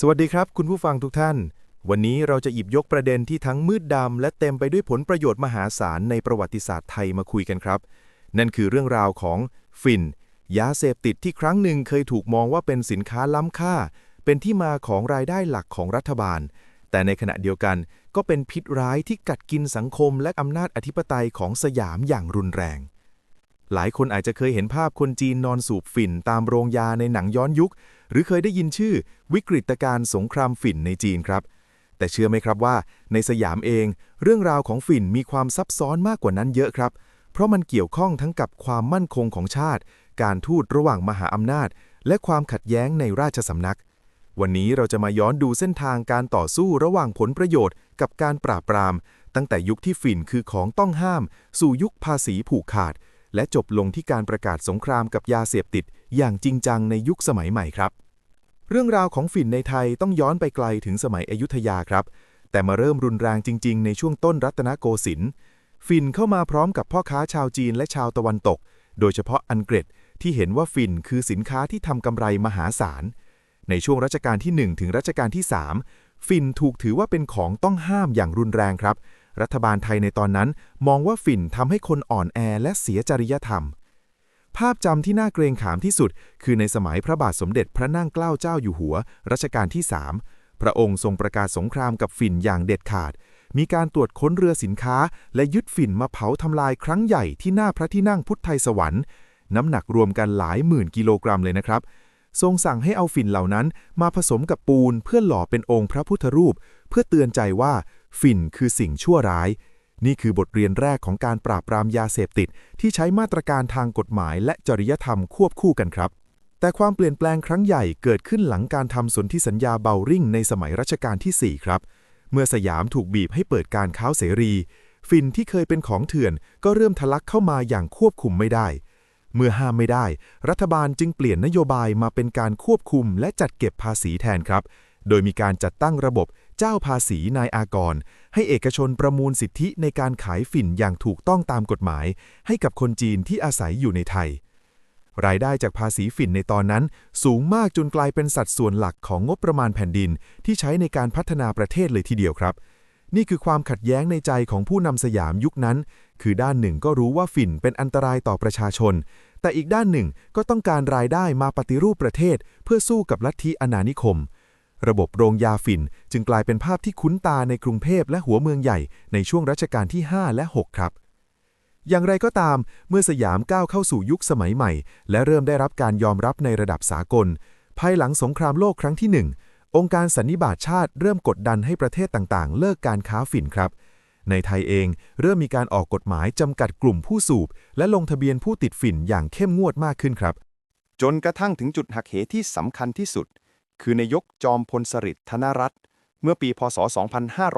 สวัสดีครับ คุณผู้ฟังทุกท่าน วันนี้เราจะหยิบยกประเด็นที่ทั้งมืดดำและเต็มไปด้วยผลประโยชน์มหาศาลในประวัติศาสตร์ไทยมาคุยกันครับ นั่นคือเรื่องราวของฟินยาเสพติดที่ครั้งหนึ่งเคยถูกมองว่าเป็นสินค้าล้ำค่า เป็นที่มาของรายได้หลักของรัฐบาล แต่ในขณะเดียวกันก็เป็นพิษร้ายที่กัดกินสังคมและอำนาจอธิปไตยของสยามอย่างรุนแรง หลายคนอาจจะเคยเห็นภาพคนจีนนอนสูบฝิ่นตามโรงยาในหนังย้อนยุค หรือเคยได้ยินชื่อวิกฤตการณ์สงครามฝิ่นในจีนครับ แต่เชื่อไหมครับว่า ในสยามเอง เรื่องราวของฝิ่นมีความซับซ้อนมากกว่านั้นเยอะครับ เพราะมันเกี่ยวข้องทั้งกับความมั่นคงของชาติ การทูตระหว่างมหาอำนาจ และความขัดแย้งในราชสำนัก วันนี้เราจะมาย้อนดูเส้นทางการต่อสู้ระหว่างผลประโยชน์ กับการปราบปราม ตั้งแต่ยุคที่ฝิ่นคือของต้องห้าม สู่ยุคภาษีผูกขาด และจบลงที่การประกาศสงครามกับยาเสพติด อย่างจริงจังในยุคสมัยใหม่ครับ เรื่องราวของฝิ่นในไทยต้องย้อนไปไกลถึงสมัยอยุธยาครับ แต่มาเริ่มรุนแรงจริง ๆ ในช่วงต้นรัตนโกสินทร์ฝิ่นเข้ามาพร้อมกับพ่อค้าชาวจีนและชาวตะวันตก โดยเฉพาะอังกฤษที่เห็นว่าฝิ่นคือสินค้าที่ทำกำไรมหาศาล ในช่วงรัชกาลที่ 1 ถึงรัชกาลที่ 3 ฝิ่นถูกถือว่าเป็นของต้องห้ามอย่างรุนแรงครับ รัฐบาลไทยในตอนนั้น มองว่าฝิ่นทำให้คนอ่อนแอและเสียจริยธรรม ภาพจำที่น่าเกรงขามที่สุด คือในสมัยพระบาทสมเด็จพระนั่งเกล้าเจ้าอยู่หัว รัชกาลที่3พระองค์ทรงประกาศสงครามกับฝิ่นอย่างเด็ดขาด มีการตรวจค้นเรือสินค้า และยึดฝิ่นมาเผาทำลายครั้งใหญ่ที่หน้าพระที่นั่งพุทธไทยสวรรค์ น้ำหนักรวมกันหลายหมื่นกิโลกรัมเลยนะครับ ทรงสั่งให้เอาฝิ่นเหล่านั้น มาผสมกับปูนเพื่อหล่อเป็นองค์พระพุทธรูป เพื่อเตือนใจว่า ฝิ่นคือสิ่งชั่วร้าย นี่คือบทเรียนแรกของการปราบปรามยาเสพติด ที่ใช้มาตรการทางกฎหมายและจริยธรรมควบคู่กันครับ แต่ความเปลี่ยนแปลงครั้งใหญ่เกิดขึ้นหลังการทำสนธิสัญญาเบาริ่งในสมัยรัชกาลที่ 4 ครับ เมื่อสยามถูกบีบให้เปิดการค้าเสรี ฝิ่นที่เคยเป็นของเถื่อน ก็เริ่มทะลักเข้ามาอย่างควบคุมไม่ได้เมื่อห้ามไม่ได้ รัฐบาลจึงเปลี่ยนนโยบายมาเป็นการควบคุมและจัดเก็บภาษีแทนครับ โดยมีการจัดตั้งระบบ เจ้าภาษีนายอากร ให้เอกชนประมูลสิทธิในการขายฝิ่นอย่างถูกต้องตามกฎหมาย ให้กับคนจีนที่อาศัยอยู่ในไทย รายได้จากภาษีฝิ่นในตอนนั้น สูงมากจนกลายเป็นสัดส่วนหลักของงบประมาณแผ่นดิน ที่ใช้ในการพัฒนาประเทศเลยทีเดียวครับนี่คือความขัดแย้งในใจของผู้นำสยามยุคนั้น คือด้านหนึ่งก็รู้ว่าฝิ่นเป็นอันตรายต่อประชาชน แต่อีกด้านหนึ่งก็ต้องการรายได้มาปฏิรูปประเทศ เพื่อสู้กับลัทธิอนานิคม ระบบโรงยาฝิ่น จึงกลายเป็นภาพที่คุ้นตาในกรุงเทพและหัวเมืองใหญ่ในช่วงรัชกาลที่ 5 และ 6 ครับ อย่างไรก็ตาม เมื่อสยามก้าวเข้าสู่ยุคสมัยใหม่ และเริ่มได้รับการยอมรับในระดับสากล ภายหลังสงครามโลกครั้งที่ 1 องค์การสันนิบาตชาติเริ่มกดดันให้ประเทศต่างๆ เลิกการค้าฝิ่นครับในไทยเองเริ่มมีการออกกฎหมายจำกัดกลุ่มผู้สูบ และลงทะเบียนผู้ติดฝิ่นอย่างเข้มงวดมากขึ้นครับ จนกระทั่งถึงจุดหักเหที่สำคัญที่สุด คือในยกจอมพลสฤษดิ์ธนรัตน์เมื่อปีพศ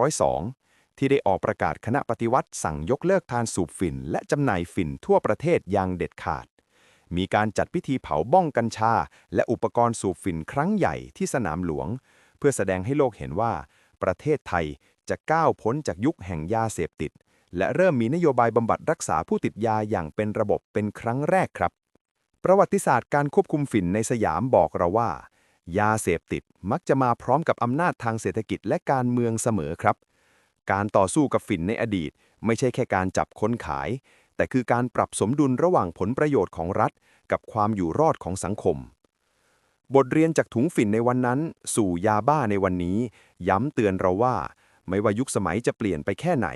2502 ที่ได้ออกประกาศคณะปฏิวัติสั่งยกเลิกทานสูบฝิ่น และจำหน่ายฝิ่นทั่วประเทศอย่างเด็ดขาด มีการจัดพิธีเผาบ้องกัญชา และอุปกรณ์สูบฝิ่นครั้งใหญ่ที่สนามหลวง เพื่อแสดงให้โลกเห็นว่า ประเทศไทยจะก้าวพ้นจากยุคแห่งยาเสพติด และเริ่มมีนโยบายบำบัดรักษาผู้ติดยาอย่างเป็นระบบเป็นครั้งแรกครับ ประวัติศาสตร์การควบคุมฝิ่นในสยามบอกเราว่า ยาเสพติดมักจะมาพร้อมกับอำนาจทางเศรษฐกิจและการเมืองเสมอครับ การต่อสู้กับฝิ่นในอดีต ไม่ใช่แค่การจับคนขาย แต่คือการปรับสมดุลระหว่างผลประโยชน์ของรัฐ กับความอยู่รอดของสังคม บทเรียนจากถุงฝิ่นในวันนั้น สู่ยาบ้าในวันนี้ ย้ำเตือนเราว่า ไม่ว่ายุคสมัยจะเปลี่ยนไปแค่ไหน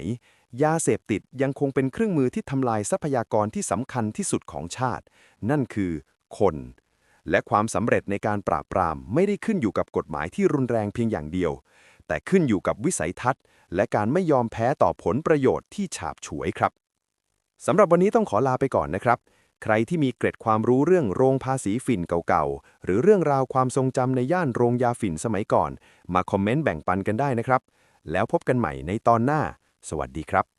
ยาเสพติดยังคงเป็นเครื่องมือที่ทำลายทรัพยากรที่สำคัญที่สุดของชาติ นั่นคือ คน และความสำเร็จในการปราบปรามไม่ได้ขึ้นอยู่กับกฎหมายที่รุนแรงเพียงอย่างเดียว แต่ขึ้นอยู่กับวิสัยทัศน์ และการไม่ยอมแพ้ต่อผลประโยชน์ที่ฉาบฉวยครับสำหรับวันนี้ต้องขอลาไปก่อนนะครับ ใครที่มีเกร็ดความรู้เรื่องโรงภาษีฝิ่นเก่าๆ หรือเรื่องราวความทรงจำในย่านโรงยาฝิ่นสมัยก่อน มาคอมเมนต์แบ่งปันกันได้นะครับ แล้วพบกันใหม่ในตอนหน้า สวัสดีครับ